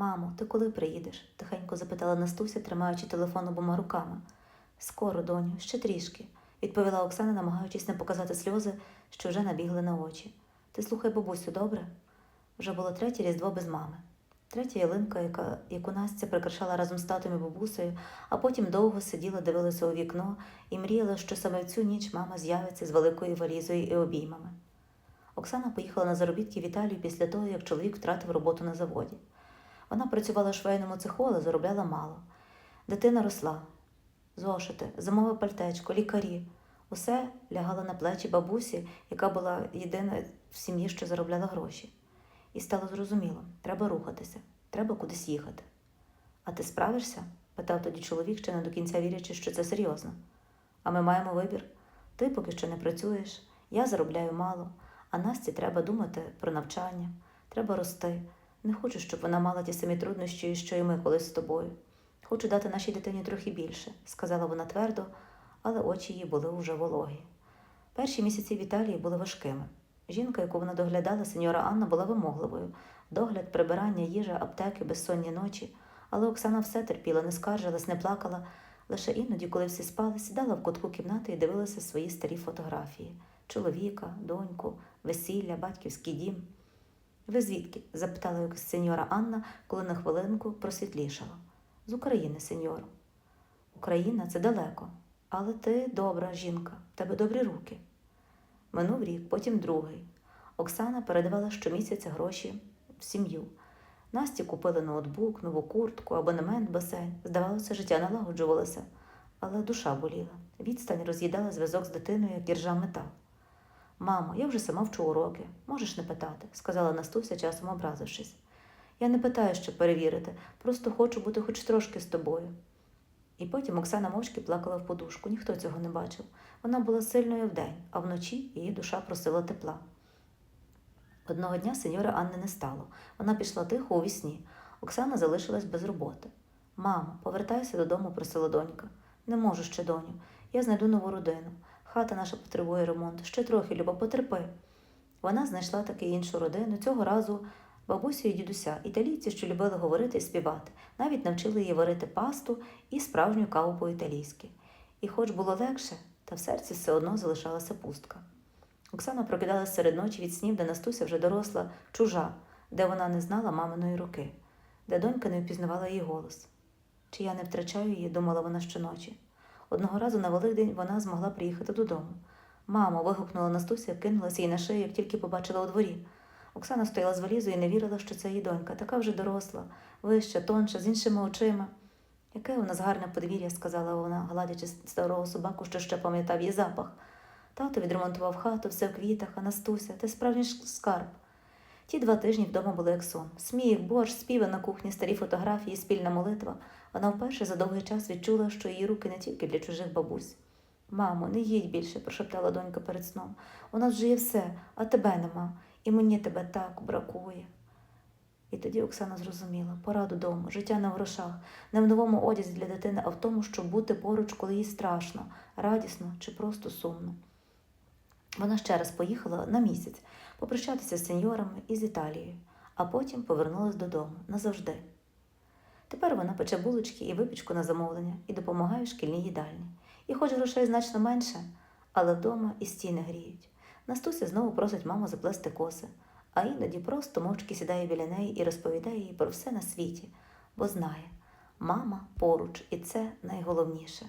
Мамо, ти коли приїдеш? тихенько запитала Настуся, тримаючи телефон обома руками. Скоро, доню, ще трішки, відповіла Оксана, намагаючись не показати сльози, що вже набігли на очі. Ти слухай бабусю, добре? Вже було третє різдво без мами. Третя ялинка, яка, яку Настя прикрашала разом з татом і бабусею, а потім довго сиділа, дивилася у вікно і мріяла, що саме в цю ніч мама з'явиться з великою валізою і обіймами. Оксана поїхала на заробітки в Італію після того, як чоловік втратив роботу на заводі. Вона працювала в швейному цеху, але заробляла мало. Дитина росла. Зошити, зимове пальтечко, лікарі. Усе лягало на плечі бабусі, яка була єдина в сім'ї, що заробляла гроші. І стало зрозуміло, треба рухатися, треба кудись їхати. А ти справишся? питав тоді чоловік, ще не до кінця вірячи, що це серйозно. А ми маємо вибір. Ти поки що не працюєш, я заробляю мало, а Насті треба думати про навчання, треба рости. Не хочу, щоб вона мала ті самі труднощі, що і ми колись з тобою. Хочу дати нашій дитині трохи більше, сказала вона твердо, але очі її були уже вологі. Перші місяці в Італії були важкими. Жінка, яку вона доглядала, сеньора Анна, була вимогливою. Догляд, прибирання, їжа, аптеки, безсонні ночі. Але Оксана все терпіла, не скаржилась, не плакала. Лише іноді, коли всі спали, сідала в кутку кімнати і дивилася свої старі фотографії чоловіка, доньку, весілля, батьківський дім. Ви звідки? запитала якось сеньора Анна, коли на хвилинку просвітлішала. З України, сеньоро. Україна це далеко, але ти добра жінка, в тебе добрі руки. Минув рік, потім другий. Оксана передавала щомісяця гроші в сім'ю. Насті купили ноутбук, нову куртку, абонемент, басейн. Здавалося, життя налагоджувалося, але душа боліла. Відстань роз'їдала зв'язок з дитиною, як іржа метал. Мамо, я вже сама вчу уроки, можеш не питати, сказала Настуся, часом образившись. Я не питаю, щоб перевірити, просто хочу бути хоч трошки з тобою. І потім Оксана мовчки плакала в подушку, ніхто цього не бачив. Вона була сильною вдень, а вночі її душа просила тепла. Одного дня сеньора Анни не стало. Вона пішла тихо у вісні. Оксана залишилась без роботи. Мамо, повертайся додому, просила донька. Не можу ще, доню. Я знайду нову родину. Хата наша потребує ремонту. Ще трохи, Люба, потерпи. Вона знайшла таки іншу родину. Цього разу бабусю і дідуся, італійці, що любили говорити і співати, навіть навчили її варити пасту і справжню каву по-італійськи. І хоч було легше, та в серці все одно залишалася пустка. Оксана прокидалась серед ночі від снів, де Настуся вже доросла, чужа, де вона не знала маминої руки, де донька не впізнавала її голос. Чи я не втрачаю її, думала вона щоночі. Одного разу на Великдень вона змогла приїхати додому. Мамо, вигукнула Настуся, кинулася їй на шию, як тільки побачила у дворі. Оксана стояла з валізою і не вірила, що це її донька, така вже доросла, вища, тонша, з іншими очима. Яке у нас гарне подвір'я, сказала вона, гладячи старого собаку, що ще пам'ятав її запах. Тато відремонтував хату, все в квітах, а Настуся, ти справжній скарб. Ті два тижні вдома були як сон. Сміх, борщ, співи на кухні, старі фотографії, спільна молитва. Вона вперше за довгий час відчула, що її руки не тільки для чужих бабусь. Мамо, не їдь більше, прошептала донька перед сном. У нас вже є все, а тебе нема, і мені тебе так бракує. І тоді Оксана зрозуміла пора додому, життя не в грошах, не в новому одязі для дитини, а в тому, щоб бути поруч, коли їй страшно, радісно чи просто сумно. Вона ще раз поїхала на місяць попрощатися з сеньорами і з Італією, а потім повернулась додому назавжди. Тепер вона пече булочки і випічку на замовлення і допомагає шкільній їдальні. І хоч грошей значно менше, але вдома і стіни гріють. Настуся знову просить маму заплести коси, а іноді просто мовчки сідає біля неї і розповідає їй про все на світі, бо знає, мама поруч, і це найголовніше.